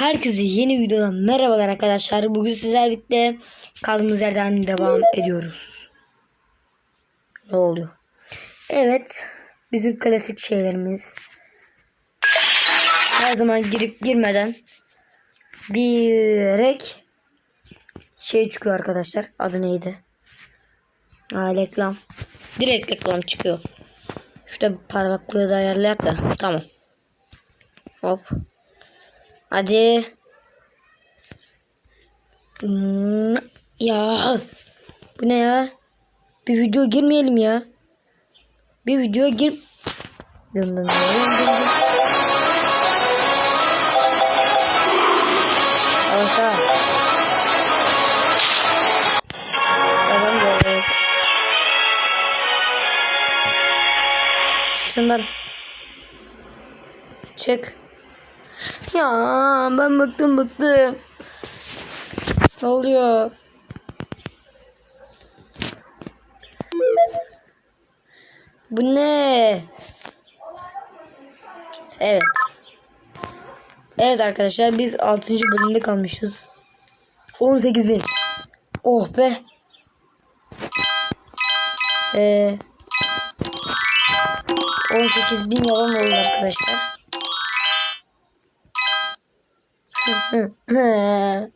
Herkese yeni videodan merhabalar arkadaşlar. Bugün sizlerle birlikte kaldığımız yerden devam ediyoruz. Ne oluyor? Evet. Bizim klasik şeylerimiz. Her zaman girip girmeden direkt şey çıkıyor arkadaşlar. Adı neydi? Ha, reklam. Direkt reklam çıkıyor. Şurada parlaklığı da ayarlayak da. Tamam. Hop. Hadi. Hmm, Ya. Bu ne ya? Bir video girmeyelim ya. Bir video gir. Dın dın. Aşağı. Tamamdır. Çık şundan. Çık. Ya ben bıktım bıktım. Ne oluyor? Bu ne? Evet. Evet arkadaşlar biz 6. bölümde kalmışız. 18 bin. Oh be. Ee, 18 bin yalan oldu arkadaşlar.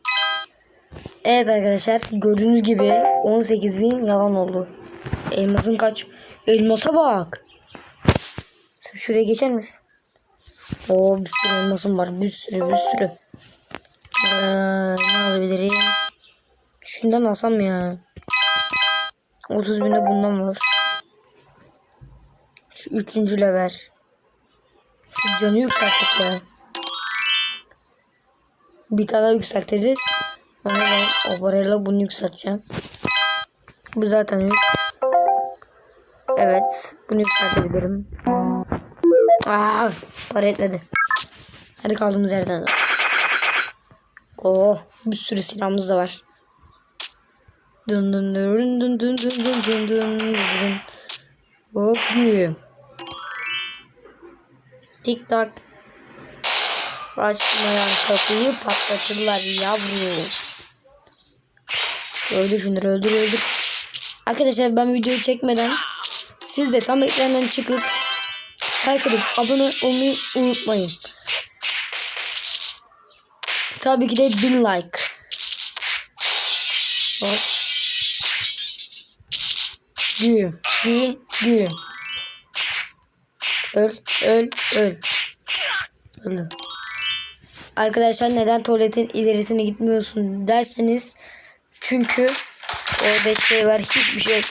evet arkadaşlar gördüğünüz gibi 18 bin yalan oldu. Elmasın kaç? Elmasa bak. Şuraya geçer misin? Oo bir sürü elmasım var. Bir sürü bir sürü. Ee, ne alabilirim? Şundan alsam ya. 30 binde bundan var. Şu üçüncü lever. Şu canı yükselttik ya. Bir tane yükseltiriz. Sonra ben o bunu yükselteceğim. Bu zaten yük. Evet. Bunu yükseltebilirim. Aa, para etmedi. Hadi kaldığımız yerden. Oh, bir sürü silahımız da var. Dın dın dın dın dın dın dın dın dın dın. Hop. Tik tak. Açmayan kapıyı patlatırlar yavrum. Öldür şunları öldür öldür. Arkadaşlar ben videoyu çekmeden siz de tam ekrandan çıkıp like atıp abone olmayı unutmayın. Tabii ki de bin like. Güm, güm, güm. Öl, öl, öl. Öldü. Arkadaşlar neden tuvaletin ilerisine gitmiyorsun derseniz çünkü orada şey var hiçbir şey.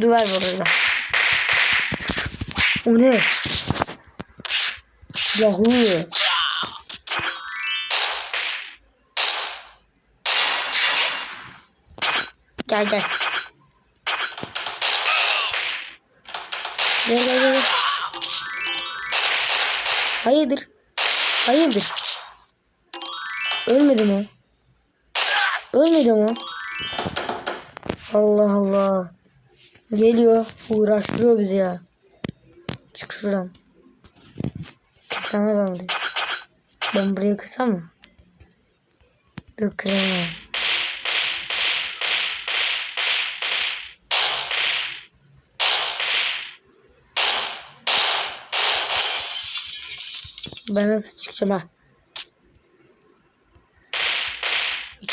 Duvar var orada. O ne? Silahlı. Gel gel. Gel gel gel. Hayırdır? Hayırdır? Ölmedi mi? Ölmedi mi? Allah Allah. Geliyor. Uğraştırıyor bizi ya. Çık şuradan. Kırsana ben burayı. Ben buraya kırsam mı? Dur kıramam. Ben nasıl çıkacağım ha?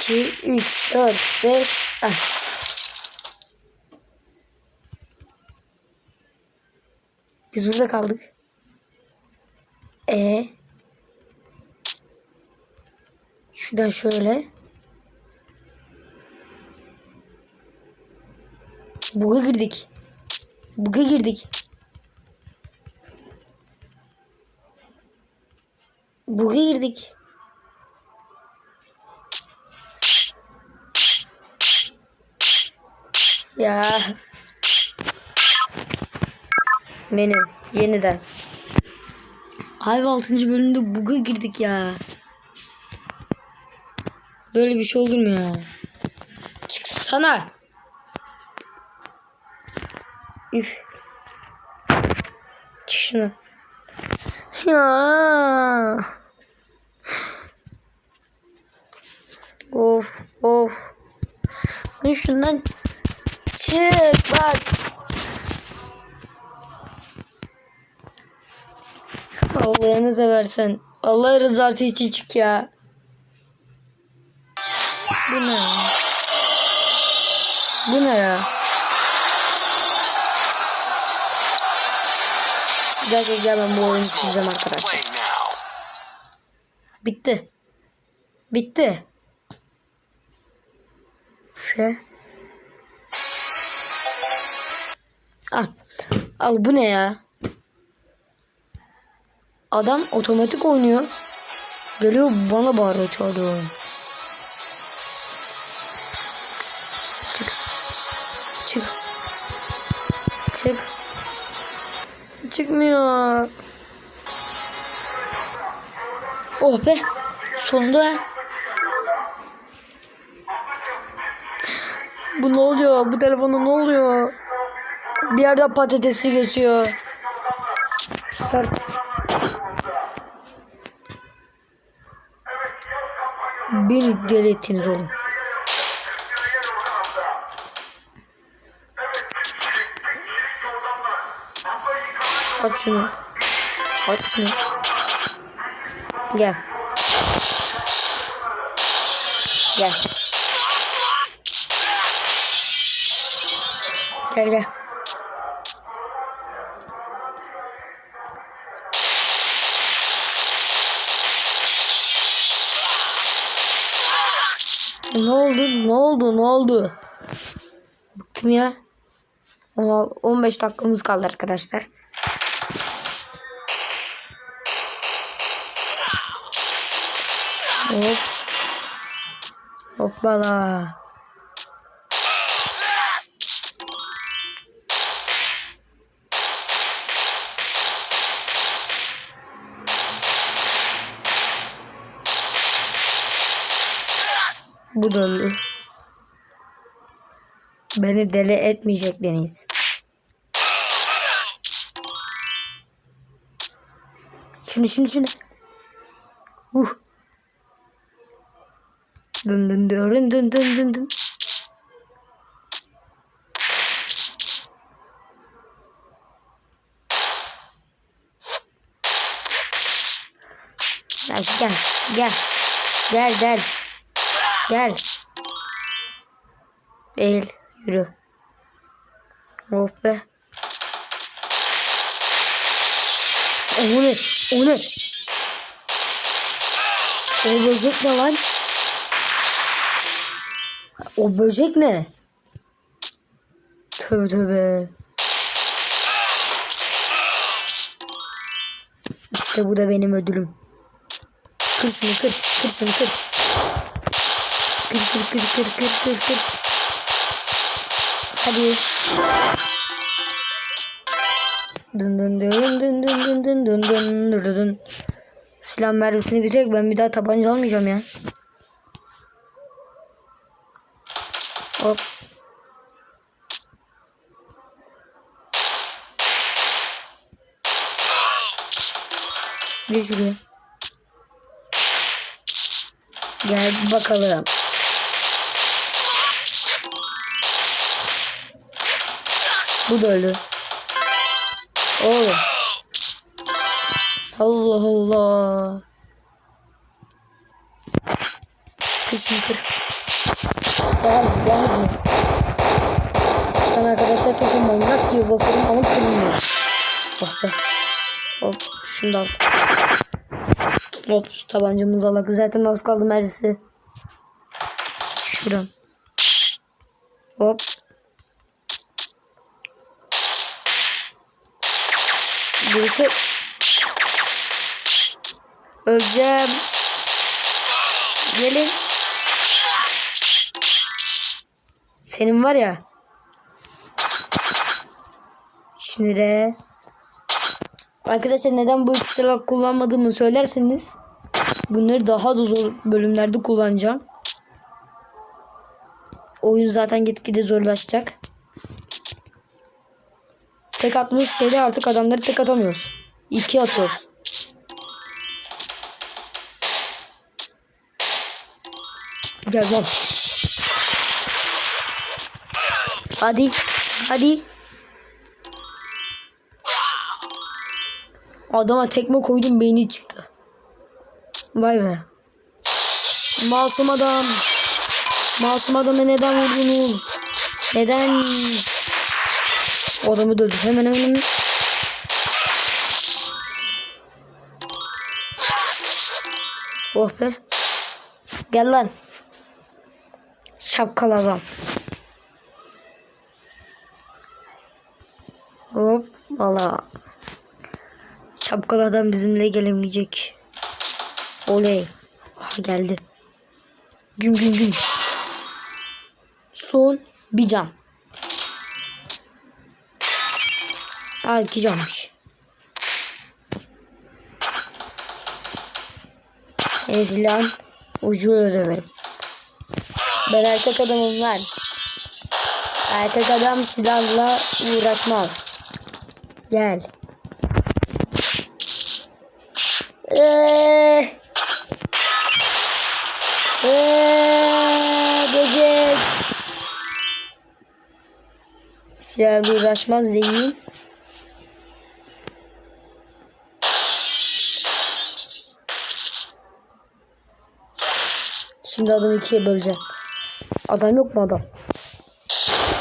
2, 3, 4, 5. Ah. Biz burada kaldık. E Şuradan şöyle. Buga girdik. Buga girdik. Buga girdik. Ya. Menü yeniden. Abi 6. bölümde bug'a girdik ya. Böyle bir şey olur mu ya? Çıksana. Üf. Çık şuna. Ya. Of of. Lan şundan çık bak. Allah'ını seversen. Allah rızası için çık ya. Bu ne? Bu ne ya? Bir dakika gel ben bu oyunu sileceğim arkadaşlar. Bitti. Bitti. Şey. Al. Al bu ne ya? Adam otomatik oynuyor. Geliyor bana bağırıyor çağırıyor. Çık. Çık. Çık. Çıkmıyor. Oh be. Sonunda. Bu ne oluyor? Bu telefona ne oluyor? Bir yerde patatesi geçiyor. Start. Beni deli ettiniz oğlum. Aç şunu. Aç şunu. Gel. Gel. Gel gel. Ne oldu? Ne oldu? Ne oldu? Bıktım ya. Ama 15 dakikamız kaldı arkadaşlar. Hop. Hoppala. Bu döndü. Beni deli etmeyecek Deniz. Şimdi şimdi şimdi. Uh. Dın dın dın dın dın dın dın. Gel gel gel. Gel gel. Gel. Eğil yürü. Oh be. O ne? O ne? O böcek ne lan? O böcek ne? Tövbe tövbe. İşte bu da benim ödülüm. Kır şunu kır. Kır şunu kır. Kır kır kır kır kır kır kır. Hadi. Dın dın dın dın dın dın dın dın dın dın dın. Silah mermisini bilecek ben bir daha tabanca almayacağım ya. Hop. Gel şuraya. Gel bakalım. Bu da ölü. Oğlum. Allah Allah. Kır şunu kır. Gel gel. Sen arkadaşlar taşı manyak gibi basıyorum ama kırmıyor. Oh be. Hop şunu. Hop tabancamızı alak. Zaten az kaldı mermisi. Şuradan. Hop. Birisi Öleceğim. Gelin. Senin var ya. Şimdi de Arkadaşlar neden bu iki silah kullanmadığımı söylerseniz bunları daha da zor bölümlerde kullanacağım. Oyun zaten gitgide zorlaşacak. Tek attığımız şeyde artık adamları tek atamıyoruz. İki atıyoruz. Gel lan. Hadi. Hadi. Adama tekme koydum beyni çıktı. Vay be. Masum adam. Masum adamı neden vurdunuz? Neden? O adamı dövdü. Hemen hemen hemen. Oh be. Gel lan. Şapkalı adam. Hop. Valla. Şapkalı adam bizimle gelemeyecek. Oley. Ah, geldi. Güm güm güm. Son bir cam. Aa iki. Seni silahın ucuyla döverim. Ben erkek adamım lan. Erkek adam silahla uğraşmaz. Gel. Eee. Eee. Silahla uğraşmaz değil. Şimdi adamı ikiye böleceğim. Adam yok mu adam?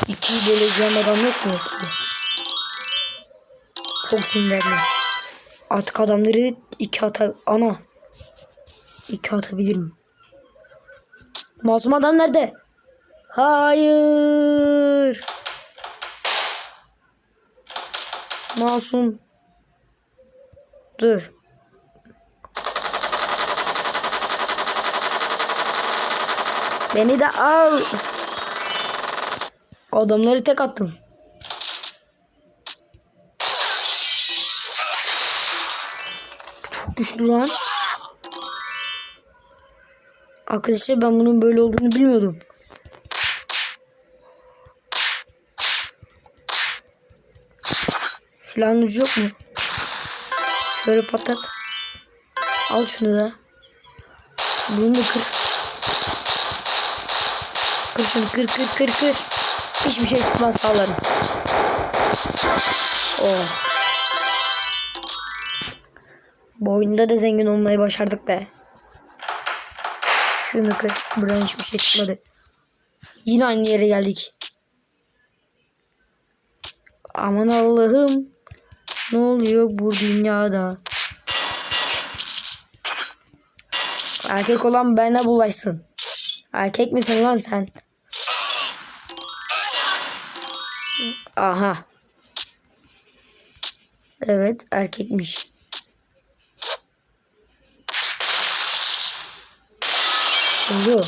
İkiyi böleceğim adam yok mu? Çok sinirlendim. Artık adamları iki ata... Ana. İki atabilirim. Masum adam nerede? Hayır. Masum. Dur. Beni de al. Adamları tek attım. Çok güçlü lan. Arkadaşlar ben bunun böyle olduğunu bilmiyordum. Silahın ucu yok mu? Şöyle patlat. Al şunu da. Bunu da kır. Kır şunu kır kır kır kır. Hiçbir şey çıkmaz sağlarım. Oh. Bu oyunda da zengin olmayı başardık be. Şunu kır. Buradan hiçbir şey çıkmadı. Yine aynı yere geldik. Aman Allah'ım. Ne oluyor bu dünyada? Erkek olan bana bulaşsın. Erkek misin lan sen? Aha. Evet erkekmiş. Şimdi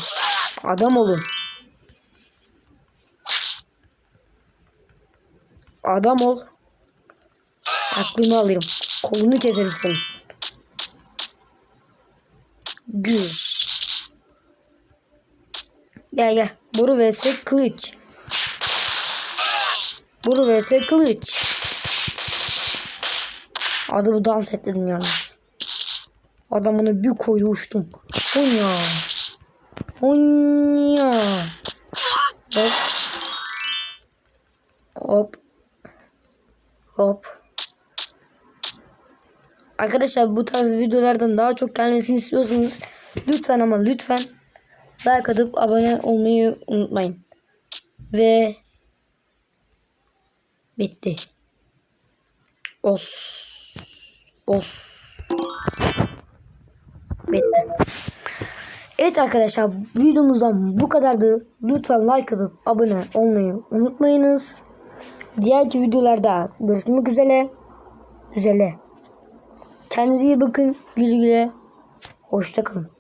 adam olun. Adam ol. Aklını alırım. Kolunu keserim senin. Gül. Gel gel. Boru vs kılıç. Boru vs kılıç. Adamı dans ettirdim yalnız. Adamını bir koydu uçtum. Onya. Onya. Hop. Hop. Hop. Arkadaşlar bu tarz videolardan daha çok gelmesini istiyorsanız lütfen ama lütfen like atıp abone olmayı unutmayın. Ve bitti. Os. Os. Bitti. Evet arkadaşlar videomuzdan bu kadardı. Lütfen like atıp abone olmayı unutmayınız. Diğerki videolarda görüşmek üzere. Üzere. Kendinize iyi bakın. Güle güle. Hoşça kalın.